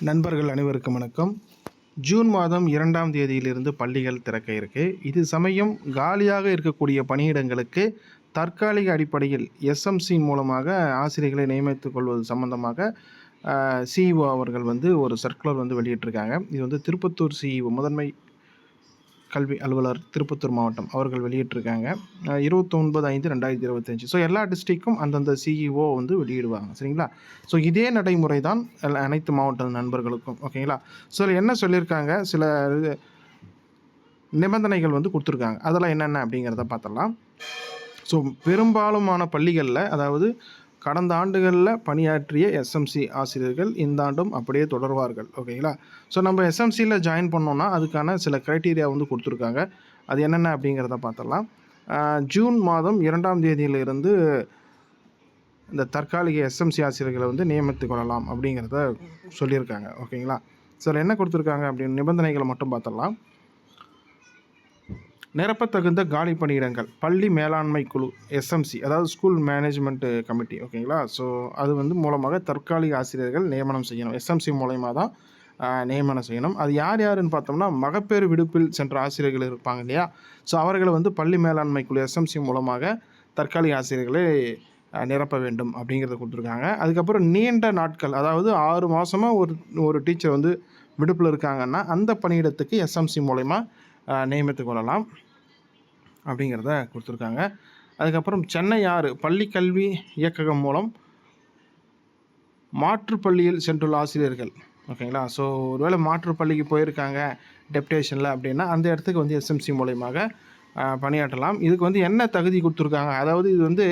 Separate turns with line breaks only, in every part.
நண்பர்கள் அனைவருக்கும் வணக்கம். ஜூன் மாதம் இரண்டாம் தேதியிலிருந்து பள்ளிகள் திறக்க இருக்கு. இது சமயம் காலியாக இருக்கக்கூடிய பணியிடங்களுக்கு தற்காலிக அடிப்படையில் எஸ்எம்சி மூலமாக ஆசிரியர்களை நியமித்துக் கொள்வது சம்பந்தமாக சிஇஓ அவர்கள் வந்து ஒரு சர்க்குலர் வந்து வெளியிட்டிருக்காங்க. இது வந்து திருப்பத்தூர் சிஇஓ முதன்மை கல்வி அலுவலர் திருப்பத்தூர் மாவட்டம் அவர்கள் வெளியிட்டிருக்காங்க. இருபத்தொன்பது ஐந்து ரெண்டாயிரத்தி இருபத்தஞ்சி. ஸோ எல்லா டிஸ்ட்ரிக்கும் அந்தந்த சிஇஓ வந்து வெளியிடுவாங்க. சரிங்களா? ஸோ இதே நடைமுறை தான் எல்லா- அனைத்து மாவட்ட நண்பர்களுக்கும். ஓகேங்களா? ஸோ என்ன சொல்லியிருக்காங்க? சில நிபந்தனைகள் வந்து கொடுத்துருக்காங்க. அதெல்லாம் என்னென்ன அப்படிங்கிறத பார்த்துடலாம். ஸோ பெரும்பாலுமான பள்ளிகளில் அதாவது கடந்த ஆண்டுகளில் பணியாற்றிய எஸ்எம்சி ஆசிரியர்கள் இந்த ஆண்டும் அப்படியே தொடர்வார்கள் ஓகேங்களா? ஸோ நம்ம எஸ்எம்சியில் ஜாயின் பண்ணோன்னா அதுக்கான சில க்ரைட்டீரியா வந்து கொடுத்துருக்காங்க. அது என்னென்ன அப்படிங்கிறத பார்த்துடலாம். ஜூன் மாதம் இரண்டாம் தேதியிலிருந்து இந்த தற்காலிக எஸ்எம்சி ஆசிரியர்களை வந்து நியமித்துக் கொள்ளலாம் அப்படிங்கிறத சொல்லியிருக்காங்க ஓகேங்களா? ஸோ அதில் என்ன கொடுத்துருக்காங்க அப்படின்னு நிபந்தனைகளை மட்டும் பார்த்துடலாம். நிரப்பத்தகுந்த காலி பணியிடங்கள். பள்ளி மேலாண்மை குழு எஸ்எம்சி அதாவது ஸ்கூல் மேனேஜ்மெண்ட் கமிட்டி ஓகேங்களா? ஸோ அது வந்து மூலமாக தற்காலிக ஆசிரியர்கள் நியமனம் செய்யணும். எஸ்எம்சி மூலயமா தான் நியமனம் செய்யணும். அது யார் யாருன்னு பார்த்தோம்னா மகப்பேறு விடுப்பில் சென்ற ஆசிரியர்கள் இருப்பாங்க இல்லையா? ஸோ அவர்களை வந்து பள்ளி மேலாண்மை குழு எஸ்எம்சி மூலமாக தற்காலிக ஆசிரியர்களை நிரப்ப வேண்டும் அப்படிங்கிறத கொடுத்துருக்காங்க. அதுக்கப்புறம் நீண்ட நாட்கள் அதாவது ஆறு மாதமாக ஒரு ஒரு டீச்சர் வந்து விடுப்பில் இருக்காங்கன்னா அந்த பணியிடத்துக்கு எஸ்எம்சி மூலயமா நியமித்து கொள்ளலாம் அப்படிங்கிறத கொடுத்துருக்காங்க. அதுக்கப்புறம் சென்னை ஆறு பள்ளி கல்வி இயக்ககம் மூலம் மாற்றுப் பள்ளியில் சென்றுள்ள ஆசிரியர்கள். ஓகேங்களா? ஸோ ஒருவேளை மாற்றுப் பள்ளிக்கு போயிருக்காங்க டெப்டேஷனில் அப்படின்னா அந்த இடத்துக்கு வந்து எஸ்எம்சி மூலயமாக பணியாற்றலாம். இதுக்கு வந்து என்ன தகுதி கொடுத்துருக்காங்க? அதாவது இது வந்து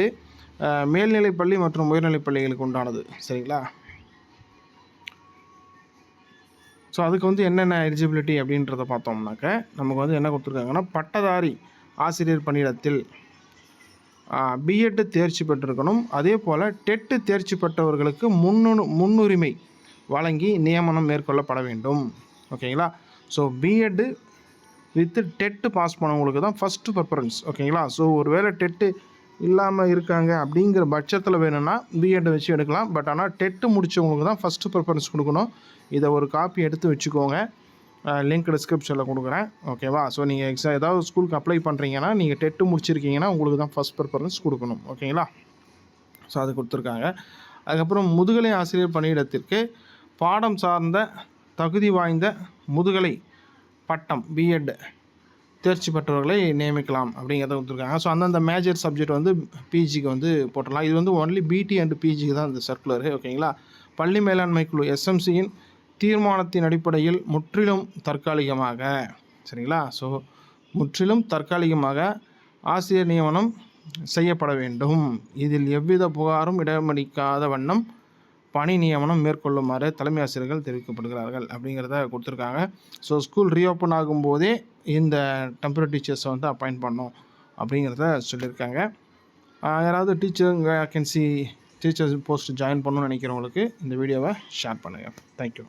மேல்நிலைப்பள்ளி பள்ளி மற்றும் உயர்நிலைப் பள்ளிகளுக்கு உண்டானது. சரிங்களா? ஸோ அதுக்கு வந்து என்னென்ன எலிஜிபிலிட்டி அப்படின்றத பார்த்தோம்னாக்க நமக்கு வந்து என்ன கொடுத்துருக்காங்கன்னா பட்டதாரி ஆசிரியர் பணியிடத்தில் பிஎட்டு தேர்ச்சி பெற்றிருக்கணும். அதே போல் டெட்டு தேர்ச்சி பெற்றவர்களுக்கு முன்னு முன்னுரிமை வழங்கி நியமனம் மேற்கொள்ளப்பட வேண்டும். ஓகேங்களா so B Ed with TET pass பண்ணவங்களுக்கு தான் ஃபஸ்ட்டு ப்ரிஃபரன்ஸ் ஓகேங்களா ஸோ ஒருவேளை டெட்டு இல்லாமல் இருக்காங்க அப்படிங்கிற பட்சத்தில் வேணும்னா பிஎட்டை வச்சு எடுக்கலாம். பட் ஆனால் டெட்டு முடித்தவங்களுக்கு தான் ஃபஸ்ட்டு ப்ரிஃபரன்ஸ் கொடுக்கணும். இதை ஒரு காப்பி எடுத்து வச்சுக்கோங்க. லிங்க் டிஸ்கிரிப்ஷனில் கொடுக்குறேன். ஓகேவா ஸோ நீங்கள் எக்ஸாம் ஏதாவது ஸ்கூலுக்கு அப்ளை பண்ணுறீங்கன்னா நீங்கள் டெட்டு முடிச்சிருக்கீங்கன்னா உங்களுக்கு தான் ஃபஸ்ட் ப்ரிஃபரன்ஸ் கொடுக்கணும். ஓகேங்களா ஸோ அது கொடுத்துருக்காங்க. அதுக்கப்புறம் முதுகலை ஆசிரியர் பணியிடத்திற்கு பாடம் சார்ந்த தகுதி வாய்ந்த முதுகலை பட்டம் பிஎட் தேர்ச்சி பெற்றவர்களை நியமிக்கலாம் அப்படிங்கிறத கொடுத்துருக்காங்க. ஸோ அந்தந்த மேஜர் சப்ஜெக்ட் வந்து பிஜிக்கு வந்து போட்டுடலாம். இது வந்து ஒன்லி பிடி அண்ட் பிஜிக்கு தான் இந்த சர்க்குலரு ஓகேங்களா பள்ளி மேலாண்மை குழு எஸ்எம்சியின் தீர்மானத்தின் அடிப்படையில் முற்றிலும் தற்காலிகமாக சரிங்களா? ஸோ முற்றிலும் தற்காலிகமாக ஆசிரியர் நியமனம் செய்யப்பட வேண்டும். இதில் எவ்வித புகாரும் இடமளிக்காத வண்ணம் பணி நியமனம் மேற்கொள்ளுமாறு தலைமை ஆசிரியர்கள் தெரிவிக்கப்படுகிறார்கள் அப்படிங்கிறத கொடுத்துருக்காங்க. ஸோ ஸ்கூல் ரீஓப்பன் ஆகும்போதே இந்த டெம்பரரி டீச்சர்ஸை வந்து அப்பாயிண்ட் பண்ணோம் அப்படிங்கிறத சொல்லியிருக்காங்க. யாராவது யாராவது கேன் சி டீச்சர்ஸ் போஸ்ட் ஜாயின் பண்ணணும்னு நினைக்கிறவங்களுக்கு இந்த வீடியோவை ஷேர் பண்ணுங்கள் தேங்க்யூ